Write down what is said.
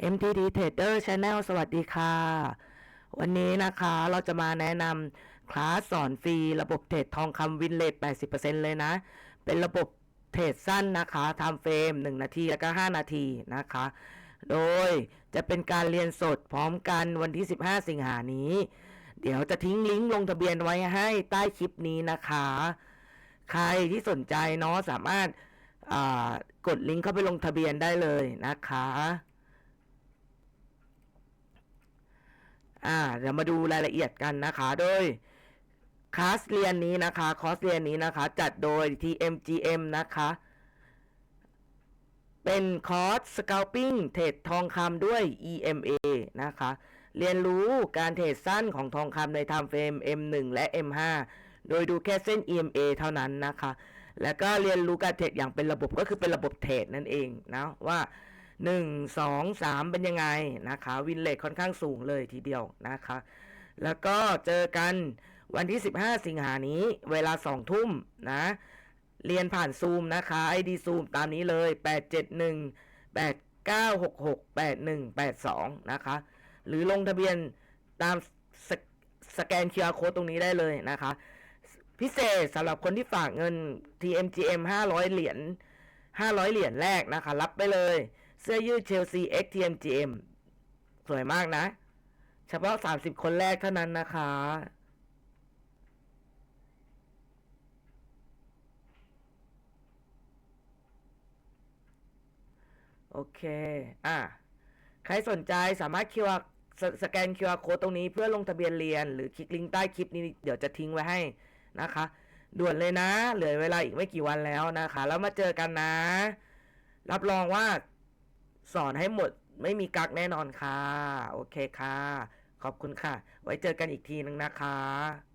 MTD Trader Channel สวัสดีค่ะ วันนี้นะคะเราจะมาแนะนำคลาสสอนฟรีระบบเทรดทองคำวินเลท80%เลยนะ เป็นระบบเทรดสั้นนะคะทำเฟรม 1 นาทีแล้วก็ 5 นาทีนะคะ โดยจะเป็นการเรียนสดพร้อมกันวันที่ 15 สิงหานี้ เดี๋ยวจะทิ้งลิงก์ลงทะเบียนไว้ให้ใต้คลิปนี้นะคะ ใครที่สนใจเนาะสามารถกดลิงก์เข้าไปลงทะเบียนได้เลยนะคะ อ่า เดี๋ยวมาดูรายละเอียดกันนะคะโดยคลาสเรียนนี้นะคะคอร์สเรียนนี้นะคะ จัดโดย TMGM นะคะ เป็นคอร์ส Scalping เทรดทองคำด้วย EMA นะคะ เรียนรู้การเทรดสั้นของทองคำใน Time Frame M1 และ M5 โดยดูแค่เส้น EMA เท่านั้นนะคะ แล้วก็เรียนรู้การเทรดอย่างเป็นระบบก็คือเป็นระบบเทรดนั่นเองนะว่า หนึ่งสองสามเป็นยังไงนะคะ วินเลทค่อนข้างสูงเลยทีเดียวนะคะ แล้วก็เจอกันวันที่ 15 สิงหานี้เวลา 2 ทุ่มนะ เรียนผ่านซูมนะคะ ID ซูมตามนี้เลย 871 8966 8182 นะคะ หรือลงทะเบียนตามสกสแกน QR Code ตรงนี้ได้เลยนะคะ พิเศษสำหรับคนที่ฝากเงิน TMGM 500 เหรียญ500 เหรียญแรกนะคะ รับไปเลย เสื้อยืดเชลซี X TMGM สวยมากนะ เฉพาะ 30 คนแรกเท่านั้นนะคะ โอเค อะ ใครสนใจสามารถ QR สสแกน QR Code ตรงนี้เพื่อลงทะเบียนเรียน หรือคลิกลิงก์ใต้คลิปนี้เดี๋ยวจะทิ้งไว้ให้นะคะ ด่วนเลยนะ เหลือเวลาอีกไม่กี่วันแล้วนะคะ แล้วมาเจอกันนะ รับรองว่า สอนให้หมดไม่มีกักแน่นอนค่ะ โอเคค่ะ ขอบคุณค่ะ ไว้เจอกันอีกทีนึงนะคะ